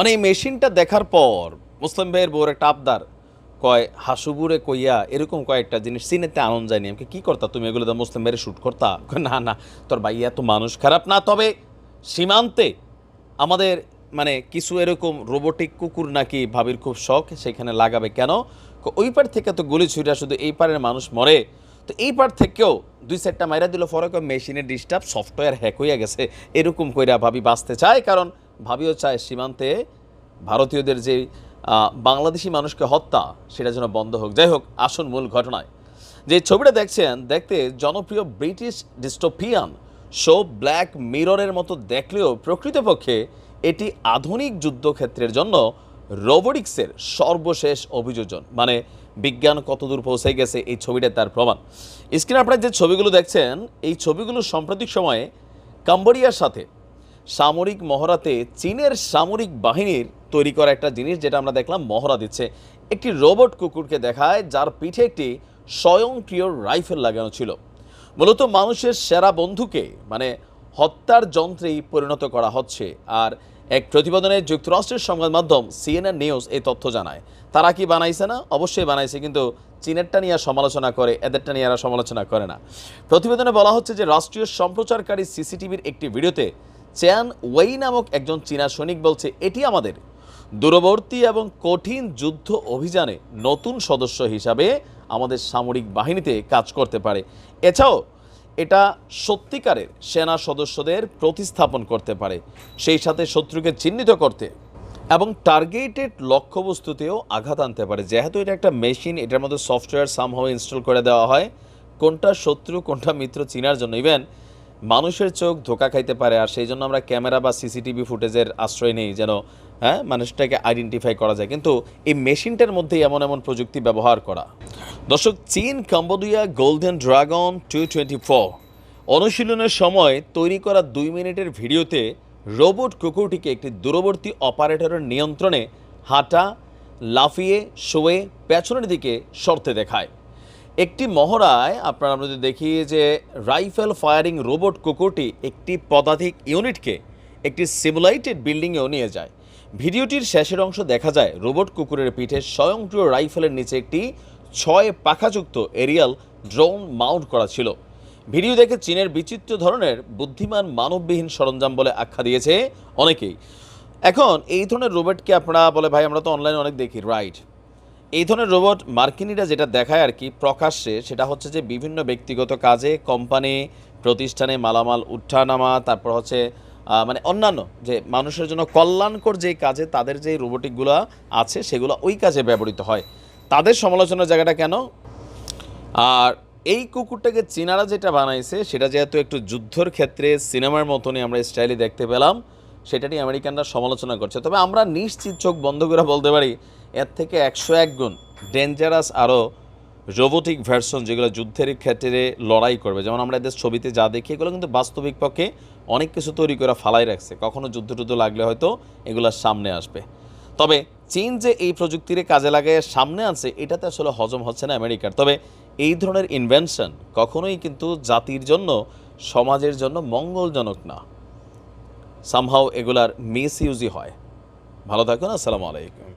মানে এই মেশিনটা দেখার পর মুসলিম ভাইয়ের বউর একটা আবদার, কয়, হাসুবুরে কইয়া এরকম কয়েকটা জিনিস সিনেতে আনন্দ যায়নি। আমাকে কী করতা তুমি? এগুলো তো মুসলিম ভাইয়ের শ্যুট করতা? না না, তোর ভাই এত মানুষ খারাপ না, তবে সীমান্তে আমাদের মানে কিছু এরকম রোবোটিক কুকুর নাকি ভাবির খুব শখ, সেখানে লাগাবে কেন? ওই পার থেকে তো গুলি ছুঁড়া শুধু এই পারের মানুষ মরে। তো এই পার থেকেও দুই চারটা মাইরা দিল ফরক মেশিনের ডিস্টার্ব সফটওয়্যার হ্যাক হইয়া গেছে। এরকম কইরা ভাবি বাঁচতে চায়, কারণ ভাবিও চায় সীমান্তে ভারতীয়দের যে বাংলাদেশি মানুষকে হত্যা, সেটা যেন বন্ধ হোক। যাই হোক, আসুন মূল ঘটনায়। যে ছবিটা দেখছেন, দেখতে জনপ্রিয় ব্রিটিশ ডিস্টোপিয়ান শো ব্ল্যাক মিররের মতো দেখলেও প্রকৃতপক্ষে এটি আধুনিক যুদ্ধক্ষেত্রের জন্য রোবোটিক্সের সর্বশেষ অভিযোজন। মানে বিজ্ঞান কতদূর পৌঁছে গেছে, এই ছবিটা তার প্রমাণ। স্ক্রিনে আপনারা যে ছবিগুলো দেখছেন, এই ছবিগুলো সাম্প্রতিক সময়ে কাম্বোডিয়ার সাথে সামরিক মহড়াতে চীনের সামরিক বাহিনীর তৈরি করা একটা জিনিস যেটা আমরা দেখলাম মহড়া দিচ্ছে। একটি রোবট কুকুরকে দেখায়, যার পিঠে একটি স্বয়ংক্রিয় রাইফেল লাগানো ছিল। মূলত মানুষের সেরা বন্ধুকে মানে হত্যার যন্ত্রেই পরিণত করা হচ্ছে। আর এক প্রতিবেদনে যুক্তরাষ্ট্রের সংবাদ মাধ্যম সিএনএন নিউজ এই তথ্য জানায়। তারা কি বানাইছে না? অবশ্যই বানাইছে, কিন্তু চীনেরটা নিয়ে সমালোচনা করে, এদেরটা নিয়ে সমালোচনা করে না। প্রতিবেদনে বলা হচ্ছে যে, রাষ্ট্রীয় সম্প্রচারকারী সিসিটিভির একটি ভিডিওতে চ্যান ওয়েই নামক একজন চীনা সৈনিক বলছে, এটি আমাদের দূরবর্তী এবং কঠিন যুদ্ধ অভিযানে নতুন সদস্য হিসাবে আমাদের সামরিক বাহিনীতে কাজ করতে পারে। এছাড়াও এটা সত্যিকারের সেনা সদস্যদের প্রতিস্থাপন করতে পারে, সেই সাথে শত্রুকে চিহ্নিত করতে এবং টার্গেটেড লক্ষ্যবস্তুতেও আঘাত আনতে পারে। যেহেতু এটা একটা মেশিন, এটার মধ্যে সফটওয়্যার সামহাও ইনস্টল করে দেওয়া হয়। কোনটা শত্রু, কোনটা মিত্র চিনার জন্য। ইভেন মানুষের চোখ ধোকা খাইতে পারে আর সেই জন্য আমরা ক্যামেরা বা সিসিটিভি ফুটেজের আশ্রয় নেই যেন হ্যাঁ মানুষটাকে আইডেন্টিফাই করা যায়। কিন্তু এই মেশিনটার মধ্যেই এমন এমন প্রযুক্তি ব্যবহার করা। দর্শক, চীন, Cambodia, golden dragon two twenty four অনুশীলনের সময় তৈরি করা দুই মিনিটের ভিডিওতে রোবট কুকুরটিকে একটি দূরবর্তী অপারেটরের নিয়ন্ত্রণে হাঁটা, লাফিয়ে, শোয়ে, পেছনের দিকে সরতে দেখায়। একটি মহড়ায় আপনারা আমরা যদি দেখি যে রাইফেল ফায়ারিং রোবট কুকুরটি একটি পদাধিক ইউনিটকে একটি সিমুলাইটেড বিল্ডিংয়েও নিয়ে যায়। ভিডিওটির শেষের অংশ দেখা যায়, রোবট কুকুরের পিঠে স্বয়ংক্রিয় রাইফেলের নিচে একটি ছয় পাখাযুক্ত এরিয়াল ড্রোন মাউন্ট করা ছিল। ভিডিও দেখে চীনের বিচিত্র ধরনের বুদ্ধিমান মানববিহীন সরঞ্জাম বলে আখ্যা দিয়েছে অনেকেই। এখন এই ধরনের রোবটকে আপনারা বলে, ভাই, আমরা তো অনলাইনে অনেক দেখি। রাইট এই ধরনের রোবট মার্কিনিরা যেটা দেখায় আর কি প্রকাশ্যে, সেটা হচ্ছে যে বিভিন্ন ব্যক্তিগত কাজে কোম্পানি প্রতিষ্ঠানে মালামাল উঠানামা, তারপর হচ্ছে মানে অন্যান্য যে মানুষের জন্য কল্যাণকর যে কাজে তাদের যে রোবোটিকগুলো আছে, সেগুলো ওই কাজে ব্যবহৃত হয়। তাদের সমালোচনার জায়গাটা কেন? আর এই কুকুরটাকে চীনারা যেটা বানাইছে, সেটা যেহেতু একটু যুদ্ধর ক্ষেত্রে সিনেমার মতনই আমরা স্টাইলে দেখতে পেলাম, সেটা নিয়ে আমেরিকানরা সমালোচনা করছে। তবে আমরা নিশ্চিত চোখ বন্ধ করে বলতে পারি এর থেকে একশো এক গুণ ডেঞ্জারাস আরও রোবোটিক ভার্সন যেগুলো যুদ্ধের ক্ষেত্রে লড়াই করবে। যেমন আমরা এদের ছবিতে যা দেখি, এগুলো কিন্তু বাস্তবিক পক্ষে অনেক কিছু তৈরি করে ফালাই রাখছে। কখনো যুদ্ধ টুদ্ধ লাগলে হয়তো এগুলোর সামনে আসবে। তবে চীন যে এই প্রযুক্তির কাজে লাগায় সামনে আছে এটাতে আসলে হজম হচ্ছে না আমেরিকার। তবে এই ধরনের ইনভেনশন কখনোই কিন্তু জাতির জন্য, সমাজের জন্য মঙ্গলজনক না। সামহাও এগুলার মিস ইউজই হয়। ভালো থাকুন, আসসালামু আলাইকুম।